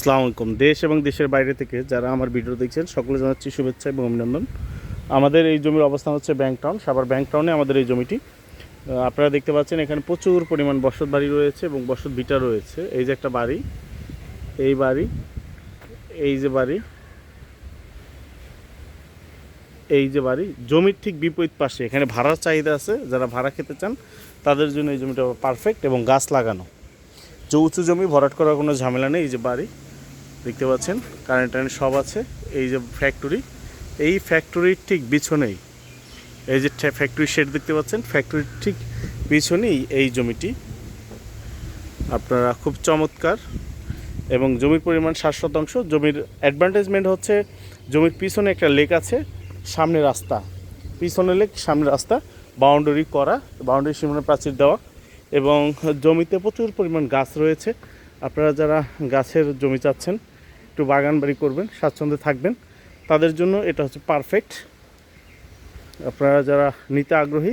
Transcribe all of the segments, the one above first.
আসসালামু আলাইকুম। দেশ এবং দেশের বাইরে থেকে যারা আমার ভিডিও দেখছেন সকলে জানাচ্ছি শুভেচ্ছা এবং অভিনন্দন। আমাদের এই জমির অবস্থান হচ্ছে ব্যাংক টাউন। সাবার ব্যাংক টাউনে আমাদের এই জমিটি। আপনারা দেখতে পাচ্ছেন এখানে প্রচুর পরিমাণ বসত বাড়ি রয়েছে এবং বসত ভিটা রয়েছে। এই যে একটা বাড়ি, এই বাড়ি, এই যে বাড়ি, এই যে বাড়ি, জমির ঠিক বিপরীত পাশে। এখানে ভাড়ার চাহিদা আছে। যারা ভাড়া খেতে চান, তাদের জন্য এই জমিটা পারফেক্ট এবং গাছ লাগানো। যে উঁচু জমি, ভরাট করার কোনো ঝামেলা নেই। এই যে বাড়ি দেখতে পাচ্ছেন কারেন্ট টারেন্ট সব আছে, এই যে ফ্যাক্টরি এই ফ্যাক্টরির ঠিক পিছনেই, এই যে ফ্যাক্টরি শেড দেখতে পাচ্ছেন ফ্যাক্টরির ঠিক পিছনেই এই জমিটি। আপনারা খুব চমৎকার, এবং জমির পরিমাণ ষাট শতাংশ, জমির অ্যাডভান্টেজমেন্ট হচ্ছে, জমির পিছনে একটা লেক আছে, সামনে রাস্তা। পিছনে লেক সামনে রাস্তা বাউন্ডারি করা বাউন্ডারি সীমানা প্রাচীর দেওয়া, এবং জমিতে প্রচুর পরিমাণ গাছ রয়েছে। আপনারা যারা গাছের জমি চাচ্ছেন একটু বাগান বাড়ি করবেন, স্বাচ্ছন্দ্যে থাকবেন। তাদের জন্য এটা হচ্ছে পারফেক্ট আপনারা যারা নিতে আগ্রহী,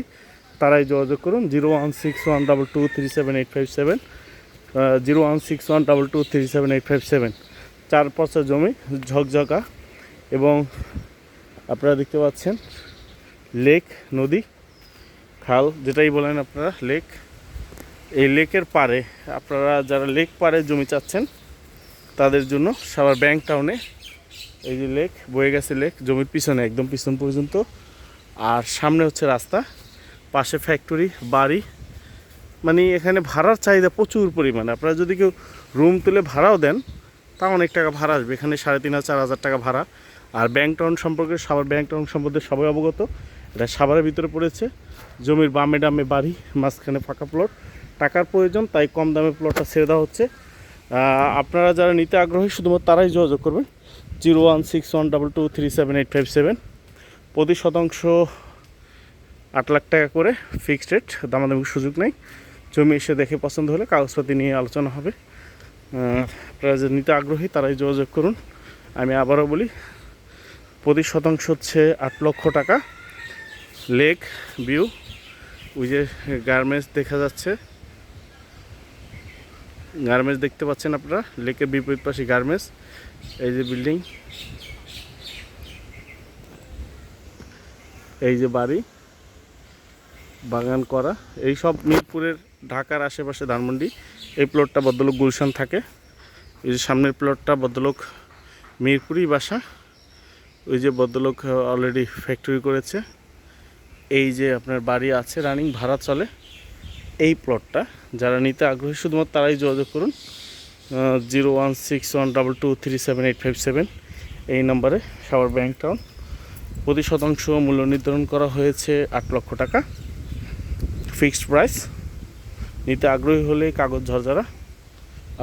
তারাই যোগাযোগ করুন zero one six one double two three seven eight five seven. Zero one six one double two three seven eight five seven. চার পচা জমি, ঝকঝকা এবং আপনারা দেখতে পাচ্ছেন লেক নদী, খাল, যেটাই বলেন আপনারা লেক এই লেকের পারে আপনারা যারা লেক পারে জমি চাচ্ছেন তাদের জন্য সবার ব্যাংক টাউনে এই যে লেক, বয়ে গেছে লেক, জমির পিছনে, একদম পিছন পর্যন্ত। আর সামনে হচ্ছে রাস্তা, পাশে ফ্যাক্টরি বাড়ি। মানে এখানে ভাড়ার চাহিদা প্রচুর পরিমাণে। আপনারা যদি কেউ রুম তুলে ভাড়াও দেন, তা অনেক টাকা ভাড়া আসবে। এখানে সাড়ে তিন হাজার, চার হাজার টাকা ভাড়া। আর ব্যাংক টাউন সম্পর্কে, সাভার ব্যাংক টাউন সম্পর্কে সবাই অবগত। এটা সাভারের ভিতরে পড়েছে। জমির বামে ডামে বাড়ি, মাঝখানে ফাঁকা প্লট টাকার প্রয়োজন, তাই কম দামে প্লটটা ছেড়ে দেওয়া হচ্ছে। আপনারা যারা নিতে আগ্রহী, শুধুমাত্র তারাই যোগাযোগ করবেন। Zero one six one double two three seven eight five seven. প্রতি শতাংশ আট লাখ টাকা করে ফিক্সড রেট দামাদামির সুযোগ নেই। জমি এসে দেখে পছন্দ হলে কাগজপাতি নিয়ে আলোচনা হবে। আপনারা যে নিতে আগ্রহী, তারাই যোগাযোগ করুন। আমি আবারও বলি, প্রতি শতাংশ হচ্ছে আট লক্ষ টাকা। লেক ভিউ ওই যে গার্মেন্টস দেখা যাচ্ছে। গার্মেন্টস দেখতে পাচ্ছেন আপনারা? লেকের বিপরীত পাশে গার্মেন্টস। এই যে বিল্ডিং। এই যে বাড়ি। বাগান করা। এই সব মিরপুরের ঢাকার আশেপাশে ধানমন্ডি। এই প্লটটা ভদ্রলোক গুলশান থাকে। এই যে সামনের প্লটটা ভদ্রলোক মিরপুরই বাসা। ওই যে ভদ্রলোক অলরেডি ফ্যাক্টরি করেছে। এই যে আপনার বাড়ি আছে রানিং ভাড়া চলে। এই প্লটটা যারা নিতে আগ্রহী, শুধুমাত্র তারাই যোগাযোগ করুন zero one six one double two three seven eight five seven. এই নম্বরে সাভার ব্যাংক টাউন প্রতি শতাংশ মূল্য নির্ধারণ করা হয়েছে আট লক্ষ টাকা। Fixed price. নিতে আগ্রহী হলে কাগজ ঝরঝরা।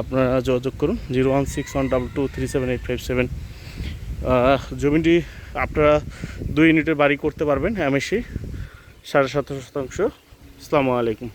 আপনারা যোগাযোগ করুন, zero one six one double two three seven eight five seven. জমিটি আপনারা দুই ইউনিটের বাড়ি করতে পারবেন এমএসি সাড়ে সতেরো শতাংশ। আসসালামু আলাইকুম।